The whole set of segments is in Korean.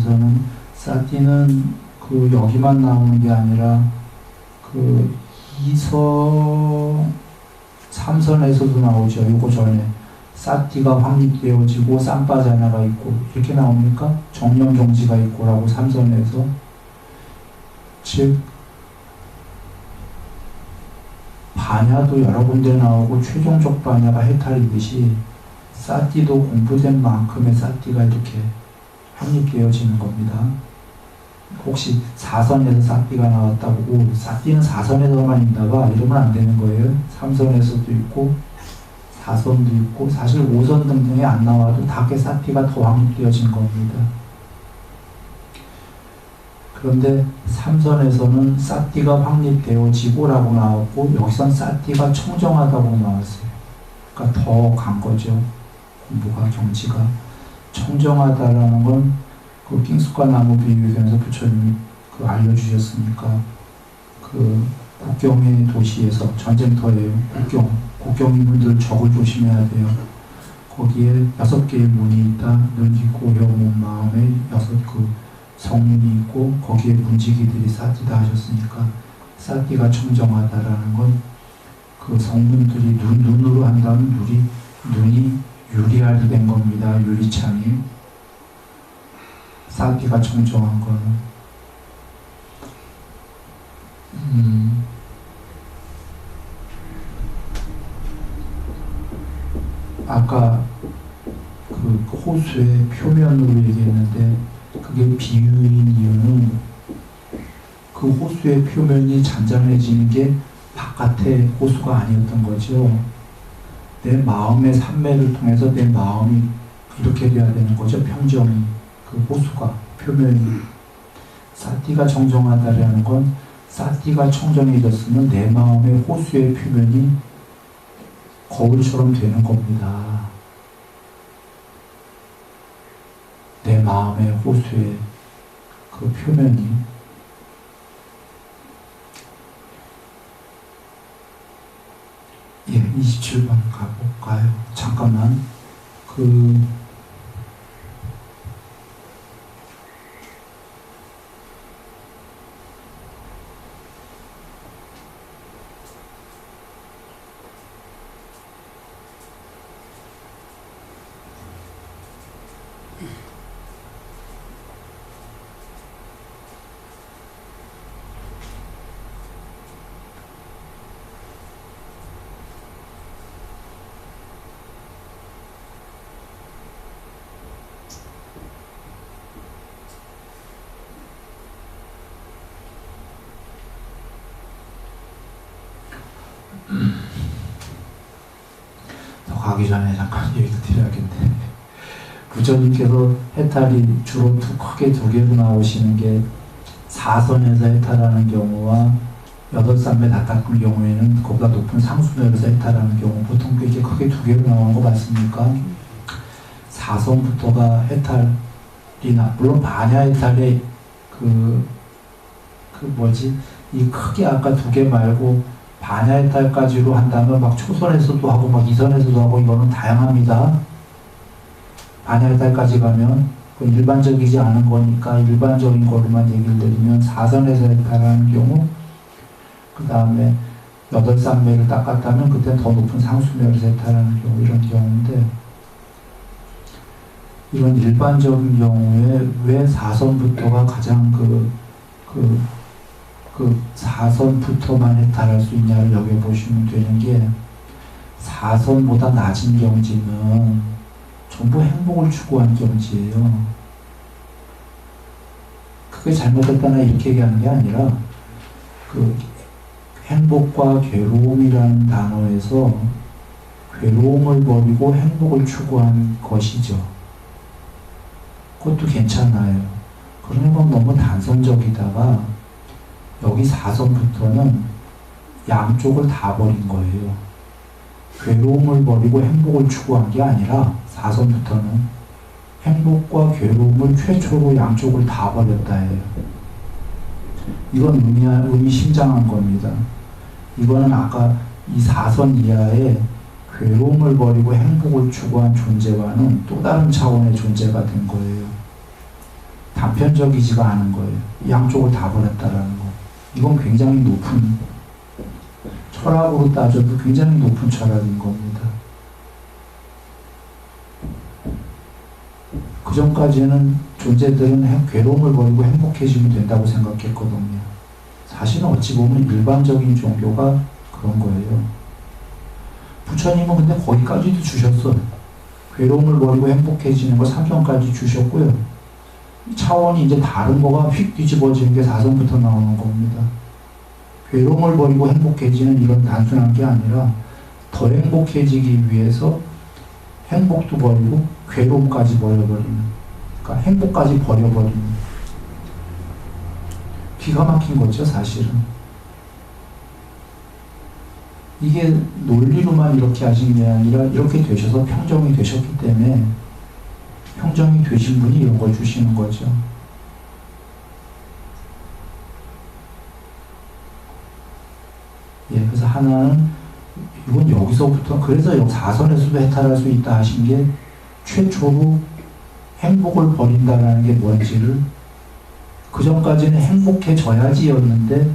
에서는 사티는 그 여기만 나오는 게 아니라 그 이서 삼선에서도 나오죠. 요거 전에 사티가 확립되어지고 쌈바자나가 있고 이렇게 나옵니까? 정령정지가 있고라고 삼선에서 즉 반야도 여러 군데 나오고 최종적 반야가 해탈이듯이 사티도 공부된 만큼의 사티가 이렇게 확립되어지는 겁니다. 혹시 사선에서 사띠가 나왔다고 사띠는 사선에서만 있다가 이러면 안 되는 거예요. 삼선에서도 있고 사선도 있고 사실 오선 등등에 안 나와도 다게 사띠가 더 확립되어진 겁니다. 그런데 삼선에서는 사띠가 확립되어지고라고 나왔고 여기선 사띠가 청정하다고 나왔어요. 그러니까 더 간 거죠. 공부가 경지가 청정하다라는 건 그 킹스과 나무 비유에서 부처님이 그 알려주셨으니까 그 국경의 도시에서 전쟁터예요. 국경 국경인분들 적을 조심해야 돼요. 거기에 여섯 개의 문이 있다. 눈, 귀, 코, 혀, 몸, 마음에 여섯 그 성문이 있고 거기에 문지기들이 사티다 하셨으니까 사티가 청정하다라는 건 그 성문들이 눈, 눈으로 한다면 눈이 유리알이 된 겁니다. 유리창이 사티가 청정한 거는 음, 아까 그 호수의 표면으로 얘기했는데 그게 비유인 이유는 그 호수의 표면이 잔잔해지는 게 바깥의 호수가 아니었던 거죠. 내 마음의 산매를 통해서 내 마음이 이렇게 돼야 되는 거죠. 평정이 그 호수가 표면이 사티가 정정하다라는 건 사티가 청정해졌으면 내 마음의 호수의 표면이 거울처럼 되는 겁니다. 내 마음의 호수의 그 표면이 예, 27번 가볼까요? 잠깐만. 그 더 가기 전에 잠깐 얘기 드려야겠네. 부처님께서 해탈이 주로 두, 크게 두 개로 나오시는 게 사선에서 해탈하는 경우와 여덟 산매 다 닦은 경우에는 그보다 높은 상수면에서 해탈하는 경우 보통 이렇게 크게 두 개로 나오는 거 맞습니까? 사선부터가 해탈이나 물론 반야 해탈의 그, 그 뭐지 이 크게 아까 두 개 말고 반야의 딸까지로 한다면 막 초선에서도 하고 막 이선에서도 하고 이거는 다양합니다. 반야의 딸까지 가면 일반적이지 않은 거니까 일반적인 거로만 얘기를 드리면 사선에서 해탈하는 경우 그 다음에 여덟 산매를 닦았다면 그때 더 높은 상수매를 해탈하는 경우 이런 경우인데 이런 일반적인 경우에 왜 사선부터가 가장 그, 그, 그 사선부터만 해탈할 수 있냐를 여겨보시면 되는 게 사선보다 낮은 경지는 전부 행복을 추구한 경지예요. 그게 잘못됐다나 이렇게 얘기하는 게 아니라 그 행복과 괴로움이라는 단어에서 괴로움을 버리고 행복을 추구한 것이죠. 그것도 괜찮아요. 그러는 건 너무 단선적이다가 여기 사선부터는 양쪽을 다 버린 거예요. 괴로움을 버리고 행복을 추구한 게 아니라 사선부터는 행복과 괴로움을 최초로 양쪽을 다 버렸다 해요. 이건 의미, 의미심장한 겁니다. 이거는 아까 이 사선 이하에 괴로움을 버리고 행복을 추구한 존재와는 또 다른 차원의 존재가 된 거예요. 단편적이지가 않은 거예요. 양쪽을 다 버렸다라는 거. 이건 굉장히 높은 철학으로 따져도 굉장히 높은 철학인 겁니다. 그 전까지는 존재들은 괴로움을 버리고 행복해지면 된다고 생각했거든요. 사실은 어찌 보면 일반적인 종교가 그런 거예요. 부처님은 근데 거기까지도 주셨어. 괴로움을 버리고 행복해지는 거 3선까지 주셨고요. 차원이 이제 다른 거가 휙 뒤집어지는 게 4선부터 나오는 겁니다. 괴로움을 버리고 행복해지는 이런 단순한 게 아니라 더 행복해지기 위해서 행복도 버리고 괴로움까지 버려버리는 그러니까 행복까지 버려버리는 기가 막힌 거죠 사실은 이게 논리로만 이렇게 하신 게 아니라 이렇게 되셔서 평정이 되셨기 때문에 평정이 되신 분이 이런 걸 주시는 거죠. 예, 그래서 하나는 이건 여기서부터 그래서 여기 사선에서도 해탈할 수 있다 하신 게 최초로 행복을 버린다라는 게 뭔지를 그 전까지는 행복해져야지였는데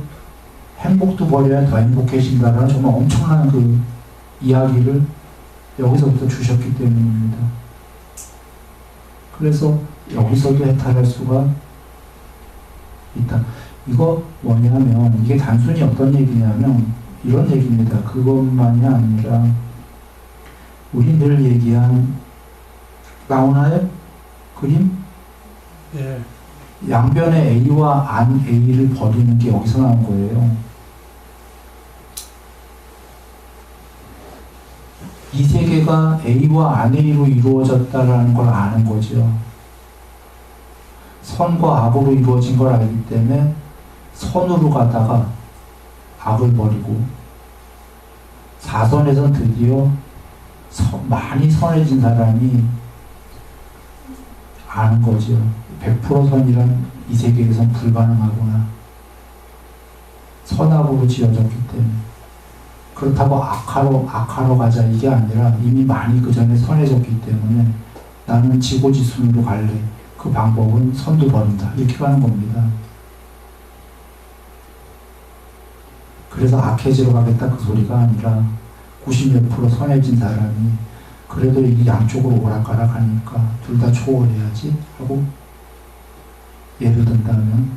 행복도 버려야 더 행복해진다라는 정말 엄청난 그 이야기를 여기서부터 주셨기 때문입니다. 그래서 여기서도 해탈할 수가 있다. 이거 뭐냐면 이게 단순히 어떤 얘기냐면 이런 얘기입니다. 그것만이 아니라 우리 늘 얘기한 나오나요? 그림? 예. 양변의 A와 안 A를 버리는 게 여기서 나온 거예요. 이 세계가 A와 안 A로 이루어졌다라는 걸 아는 거죠. 선과 악으로 이루어진 걸 알기 때문에 선으로 가다가 악을 버리고 사선에선 드디어 많이 선해진 사람이 아는 거죠. 100% 선이란 이 세계에선 불가능하구나. 선악으로 지어졌기 때문에. 그렇다고 악하로, 악하로 가자 이게 아니라 이미 많이 그 전에 선해졌기 때문에 나는 지고지순으로 갈래. 그 방법은 선도 버린다. 이렇게 가는 겁니다. 그래서 악해지러 가겠다 그 소리가 아니라 90몇 프로 선해진 사람이 그래도 이 양쪽으로 오락가락 하니까 둘 다 초월해야지 하고 예를 든다면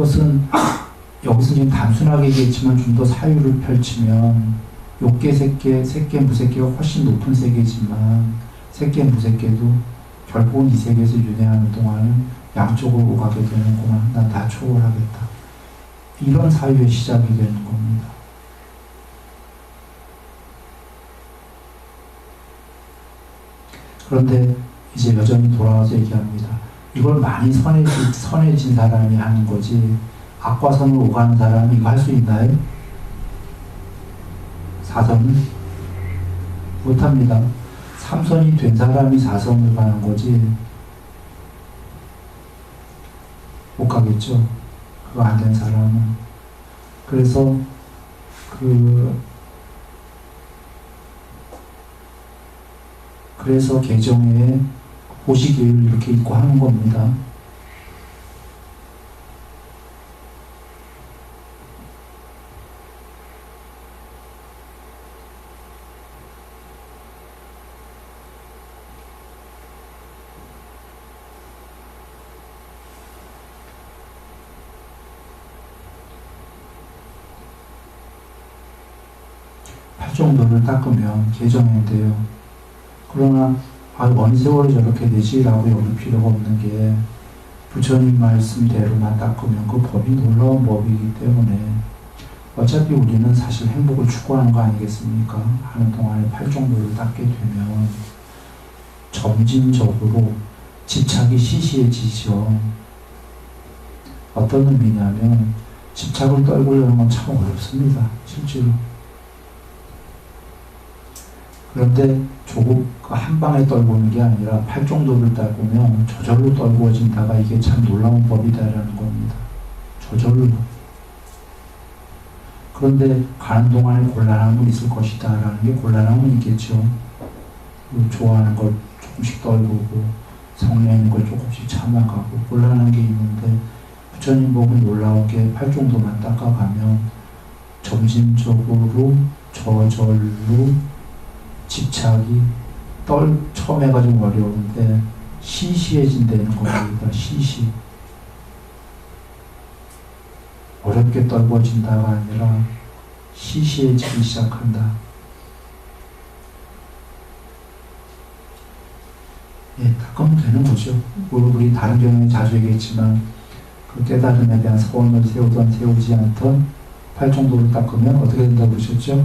그것은 여기서 지금 단순하게 얘기했지만 좀 더 사유를 펼치면 욕계, 색계, 색계, 무색계가 훨씬 높은 세계지만 색계, 무색계도 결국은 이 세계에서 윤회하는 동안은 양쪽으로 가게 되는구나. 난다 초월하겠다. 이런 사유의 시작이 되는 겁니다. 그런데 이제 여전히 돌아와서 얘기합니다. 이걸 많이 선해진, 선해진 사람이 하는 거지, 악과 선을 오가는 사람이 이거 할 수 있나요? 사선은? 못합니다. 삼선이 된 사람이 사선을 가는 거지, 못 가겠죠. 그거 안 된 사람은. 그래서 그 그래서 개정에 보시기를 이렇게 입고 하는 겁니다. 정도를 닦으면 개정인데요. 그러나 아, 언 세월이 저렇게 되지라고 여길 필요가 없는 게 부처님 말씀대로만 닦으면 그 법이 놀라운 법이기 때문에 어차피 우리는 사실 행복을 추구하는 거 아니겠습니까? 하는 동안에 팔정도를 닦게 되면 점진적으로 집착이 시시해지죠. 어떤 의미냐면 집착을 떨구려는 건 참 어렵습니다. 실제로. 그런데 조금 그한 방에 떨구는 게 아니라 팔 정도를 떨구면 저절로 떨구어진다가 이게 참 놀라운 법이다라는 겁니다. 저절로. 그런데 가는 동안에 곤란함은 있을 것이다 라는 게 곤란함은 있겠죠. 그 좋아하는 걸 조금씩 떨구고 성내는 걸 조금씩 참아가고 곤란한 게 있는데 부처님 보고 놀라운 게 팔 정도만 닦아가면 점진적으로 저절로 집착이 떨 처음에가 좀 어려운데 시시해진다는 겁니다. 시시 어렵게 떨궈진다가 아니라 시시해지기 시작한다. 예, 닦으면 되는 거죠. 우리 다른 경우에 자주 얘기했지만 그 깨달음에 대한 소원을 세우던 세우지 않던 팔 정도로 닦으면 어떻게 된다고 그러셨죠?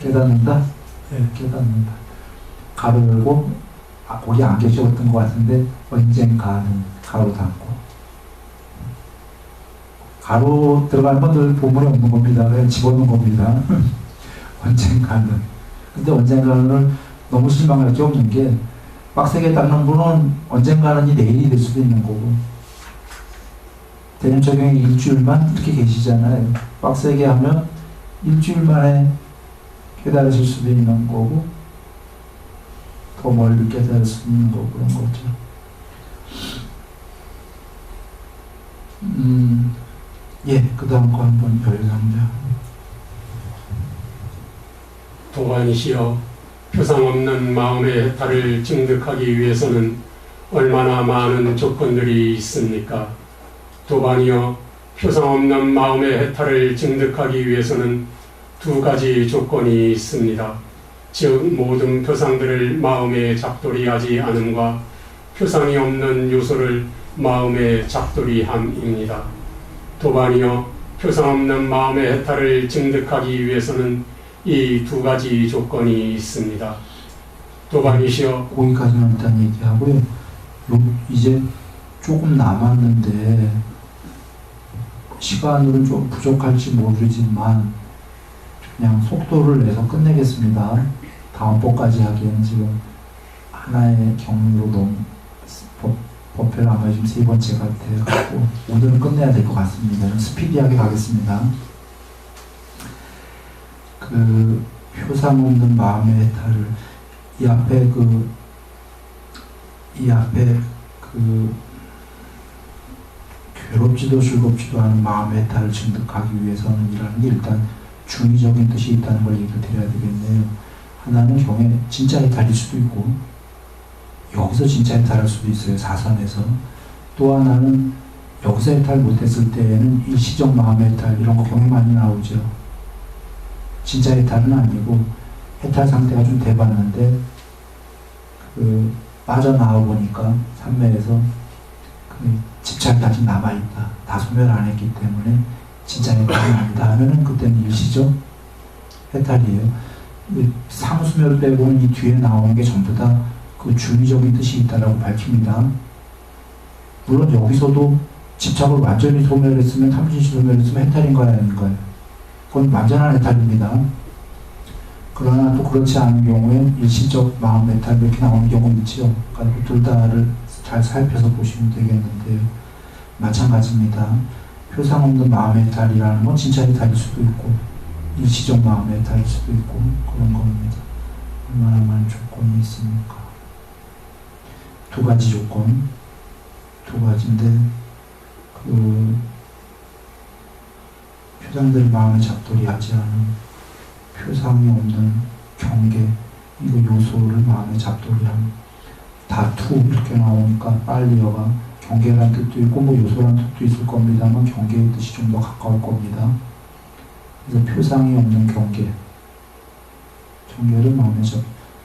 깨닫는다? 예, 깨닫는다. 가로 열고 아, 거기 안 계셨던 것 같은데 언젠가는 가로 닫고 가로 들어가는 건늘 보물이 없는 겁니다. 그냥 집어넣는 겁니다. 언젠가는. 근데 언젠가는 너무 실망할 게 없는 게 빡세게 닦는 분은 언젠가는 내일이 될 수도 있는 거고 대년 적용이 일주일만 이렇게 계시잖아요. 빡세게 하면 일주일 만에 깨달으실 수도 있는 거고 더 멀리 깨달을 수 있는 거고 그런 거죠. 음, 예, 그 다음 거 한번 열상자. 도반이시여 표상 없는 마음의 해탈을 증득하기 위해서는 얼마나 많은 조건들이 있습니까? 도반이여 표상 없는 마음의 해탈을 증득하기 위해서는 두 가지 조건이 있습니다. 즉 모든 표상들을 마음에 잡돌이하지 않음과 표상이 없는 요소를 마음에 잡돌이함입니다. 도반이여 표상 없는 마음의 해탈을 증득하기 위해서는 이 두 가지 조건이 있습니다. 도반이시여 거기까지만 일단 얘기하고요. 요, 이제 조금 남았는데 시간으로 좀 부족할지 모르지만 그냥 속도를 내서 끝내겠습니다. 다음 번까지 하기에는 지금 하나의 경로로 너무 법, 법회를 아마 지금 세 번째 같아갖고 오늘은 끝내야 될 것 같습니다. 스피디하게 가겠습니다. 그 효상 없는 마음의 해탈을 이 앞에 그 이 앞에 그 괴롭지도 즐겁지도 않은 마음의 해탈을 증득하기 위해서는 이라는 게 일단 중의적인 뜻이 있다는 걸 얘기를 드려야 되겠네요. 하나는 경에 진짜 해탈일 수도 있고 여기서 진짜 해탈할 수도 있어요. 사선에서. 또 하나는 여기서 해탈 못했을 때에는 일시적 마음의 해탈 이런 거 경에 많이 나오죠. 진짜 해탈은 아니고 해탈 상태가 좀 돼봤는데 그 빠져나와 보니까 산매에서 그 집착이 아직 남아있다. 다 소멸 안 했기 때문에 진짜 해탈이 아니다 하면은 그때는 일시적 해탈이에요. 상수멸 빼고는 이 뒤에 나오는 게 전부 다그 중의적인 뜻이 있다라고 밝힙니다. 물론 여기서도 집착을 완전히 소멸했으면 탐진시 소멸했으면 해탈인가요 아닌가요? 그건 완전한 해탈입니다. 그러나 또 그렇지 않은 경우엔 일시적 마음 해탈 이렇게 나오는 경우 있죠. 그러니까 둘 다를 잘 살펴서 보시면 되겠는데요. 마찬가지입니다. 표상 없는 마음 해탈이라는 건 진짜 해탈일 수도 있고 일시적 마음 해탈일 수도 있고 그런 겁니다. 얼마나 많은 조건이 있습니까? 두 가지 조건, 두 가지인데 그 표상들 마음에 잡돌이 하지 않은 표상이 없는 경계 이거 요소를 마음에 잡돌이 함 다투 이렇게 나오니까 빨리어가 경계란 뜻도 있고 뭐 요소란 뜻도 있을 겁니다만 경계의 뜻이 좀 더 가까울 겁니다. 그래서 표상이 없는 경계 경계를 마음에 잡,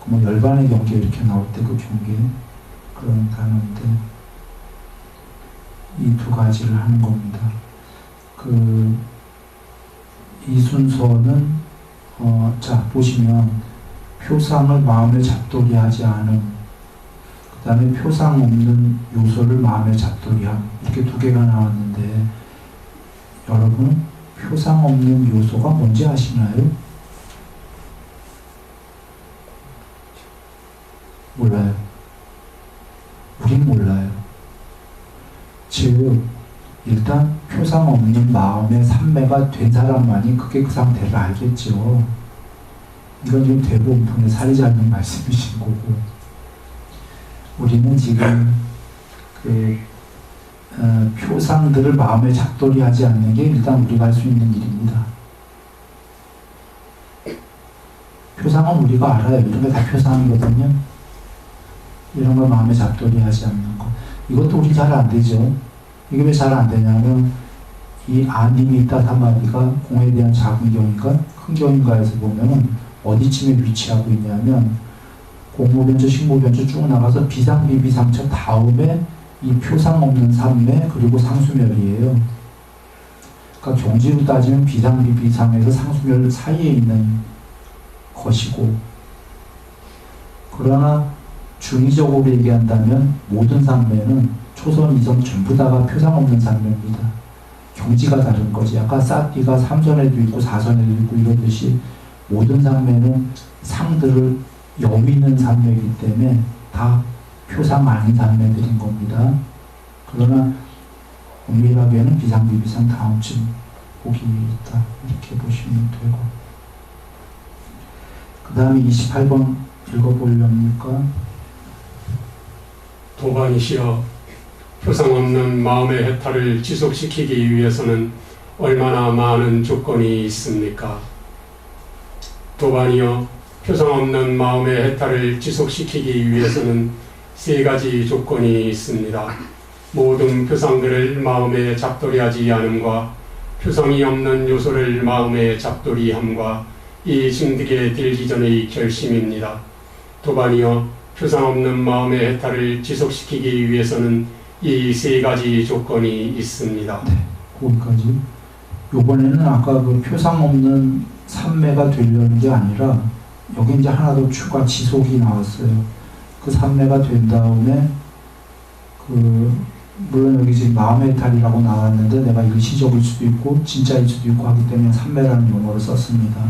뭐 열반의 경계 이렇게 나올 때 그 경계 그런 단어인데 이 두 가지를 하는 겁니다. 그 이 순서는 어, 자 보시면 표상을 마음에 잡돌이하지 않은 그 다음에 표상 없는 요소를 마음에 잡돌이함 이렇게 두 개가 나왔는데 여러분 표상 없는 요소가 뭔지 아시나요? 몰라요. 우린 몰라요. 즉, 일단 표상 없는 마음의 삼매가 된 사람만이 그게 그 상태를 알겠죠. 이건 지금 대부분의 사리자 는 말씀이신 거고 우리는 지금 그 어, 표상들을 마음에 잡돌이 하지 않는 게 일단 우리가 할 수 있는 일입니다. 표상은 우리가 알아요. 이런 게 다 표상이거든요. 이런 걸 마음에 잡돌이 하지 않는 거. 이것도 우리 잘 안 되죠. 이게 왜 잘 안 되냐면 이 아님이 있다 한마디가 공에 대한 작은 경인가 큰 경인가에서 보면은 어디쯤에 위치하고 있냐면 공무변조, 식무변조 쭉 나가서 비상 비비상처 다음에 이 표상 없는 삼매 그리고 상수멸이에요. 그러니까 경지로 따지면 비상 비비상에서 상수멸 사이에 있는 것이고 그러나 중의적으로 얘기한다면 모든 삼매는 초선 이선 전부 다가 표상 없는 삼매입니다. 경지가 다른 거지. 아까 사띠가 삼선에도 있고 사선에도 있고 이러듯이 모든 삼매는 상들을 여미는 삼매이기 때문에 다 표상 아닌 삼매들인 겁니다. 그러나 엄밀하게는 비상비비상 다음쯤 복이 있다. 이렇게 보시면 되고 그 다음에 28번 읽어보렵니까? 도반이시여 표상 없는 마음의 해탈을 지속시키기 위해서는 얼마나 많은 조건이 있습니까? 도반이여 표상 없는 마음의 해탈을 지속시키기 위해서는 세 가지 조건이 있습니다. 모든 표상들을 마음에 잡돌이하지 않음과 표상이 없는 요소를 마음에 잡돌이함과 이 증득에 들기 전의 결심입니다. 도반이여 표상 없는 마음의 해탈을 지속시키기 위해서는 이 세 가지 조건이 있습니다. 거기까지. 요번에는 아까 그 표상 없는 삼매가 되려는 게 아니라 여기 이제 하나 더 추가 지속이 나왔어요. 그 삼매가 된 다음에 그 물론 여기 지금 마음의 탈이라고 나왔는데 내가 일시적일 수도 있고 진짜일 수도 있고 하기 때문에 삼매라는 용어를 썼습니다.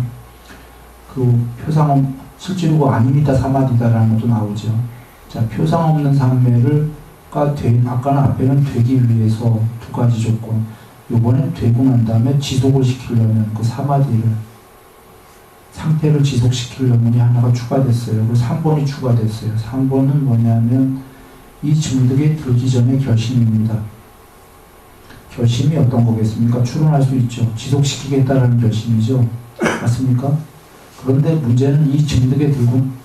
그 표상 없, 실제로 그 아닙니다 사마디다라는 것도 나오죠. 자 표상 없는 삼매를가 된 아까는 앞에는 되기 위해서 두 가지 조건. 요번엔 되고 난 다음에 지속을 시키려면 그 사마디를 상태를 지속시키려면 이 하나가 추가됐어요. 그래서 3번이 추가됐어요. 3번은 뭐냐면 이 증득에 들기 전에 결심입니다. 결심이 어떤 거겠습니까? 추론할 수 있죠. 지속시키겠다라는 결심이죠. 맞습니까? 그런데 문제는 이 증득에 들고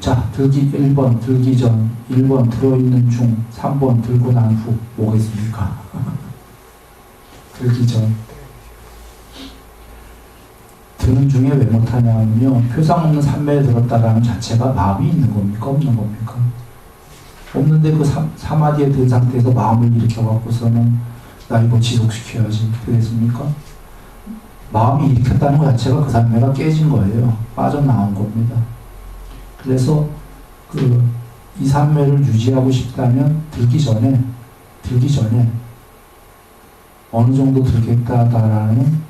자, 들기 1번, 들기 전, 1번 들어있는 중, 3번 들고 난 후 뭐겠습니까? 들기 전. 드는 중에 왜 못하냐면요. 표상 없는 삼매에 들었다라는 자체가 마음이 있는 겁니까? 없는 겁니까? 없는데 그 삼, 사마디에 든 상태에서 마음을 일으켜갖고서는 나 이거 지속시켜야지. 그랬습니까? 마음이 일으켰다는 것 자체가 그 삼매가 깨진 거예요. 빠져나온 겁니다. 그래서 그이 삼매를 유지하고 싶다면 들기 전에 들기 전에 어느 정도 들겠다라는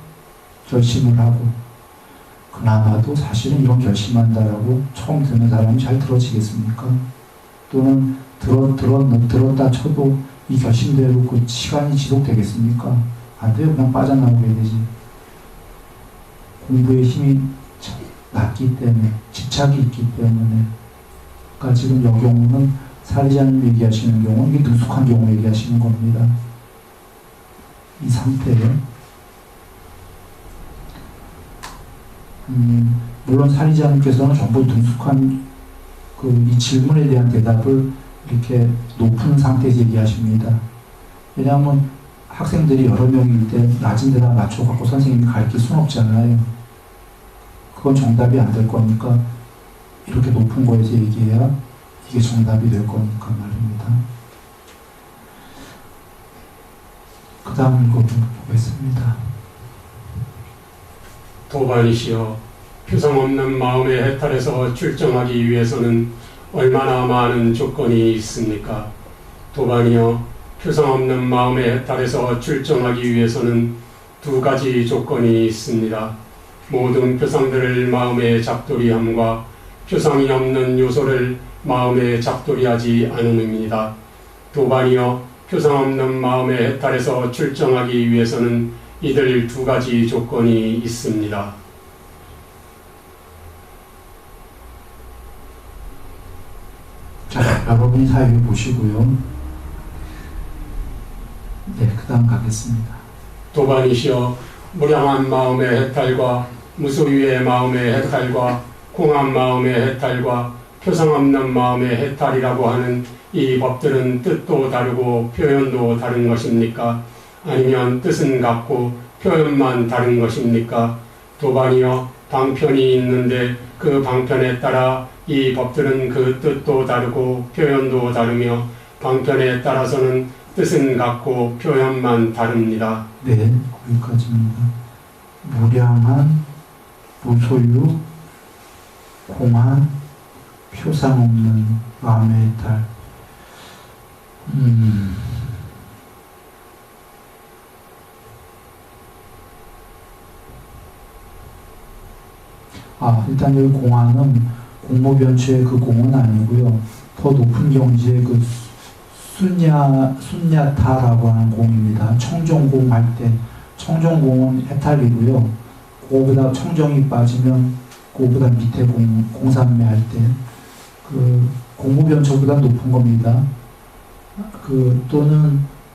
결심을 하고 그나마도 사실은 이런 결심한다라고 처음 듣는 사람이 잘 들어지겠습니까? 또는 들어, 들어, 들었다 쳐도 이 결심대로 그 시간이 지속되겠습니까? 안 돼요. 그냥 빠져나오게 되지. 공부에 힘이 낮기 때문에, 집착이 있기 때문에. 그러니까 지금 이 경우는 사리자님 얘기하시는 경우, 이게 능숙한 경우 얘기하시는 겁니다. 이 상태를. 음, 물론 사리자님께서는 전부 능숙한 그 이 질문에 대한 대답을 이렇게 높은 상태에서 얘기하십니다. 왜냐하면 학생들이 여러 명일 때 낮은 데다 맞춰갖고 선생님이 가르칠 수는 없잖아요. 그건 정답이 안 될 거니까 이렇게 높은 거에서 얘기해야 이게 정답이 될 거니까 말입니다. 그 다음 읽어보겠습니다. 도반이시여 표상 없는 마음의 해탈에서 출정하기 위해서는 얼마나 많은 조건이 있습니까? 도반이여 표상 없는 마음의 해탈에서 출정하기 위해서는 두 가지 조건이 있습니다. 모든 표상들을 마음에 잡돌이함과 표상이 없는 요소를 마음에 잡돌이하지 않음입니다. 도반이여 표상 없는 마음의 해탈에서 출정하기 위해서는 이들 두 가지 조건이 있습니다. 자, 여러분 사유 보시고요. 네, 그 다음 가겠습니다. 도반이시여 무량한 마음의 해탈과 무소유의 마음의 해탈과 공한 마음의 해탈과 표상 없는 마음의 해탈이라고 하는 이 법들은 뜻도 다르고 표현도 다른 것입니까? 아니면 뜻은 같고 표현만 다른 것입니까? 도반이여 방편이 있는데 그 방편에 따라 이 법들은 그 뜻도 다르고 표현도 다르며 방편에 따라서는 뜻은 같고 표현만 다릅니다. 네, 거기까지입니다. 무량한, 무소유, 공한, 표상 없는 마음의 달. 음. 아, 일단 여기 공안은 공모변초의 그 공은 아니고요. 더 높은 경지의 그 순야, 순야타라고 하는 공입니다. 청정공 할 때, 청정공은 해탈이고요. 그거보다 청정이 빠지면 그거보다 밑에 공, 공산매 할 때, 그 공모변초보다 높은 겁니다. 그 또는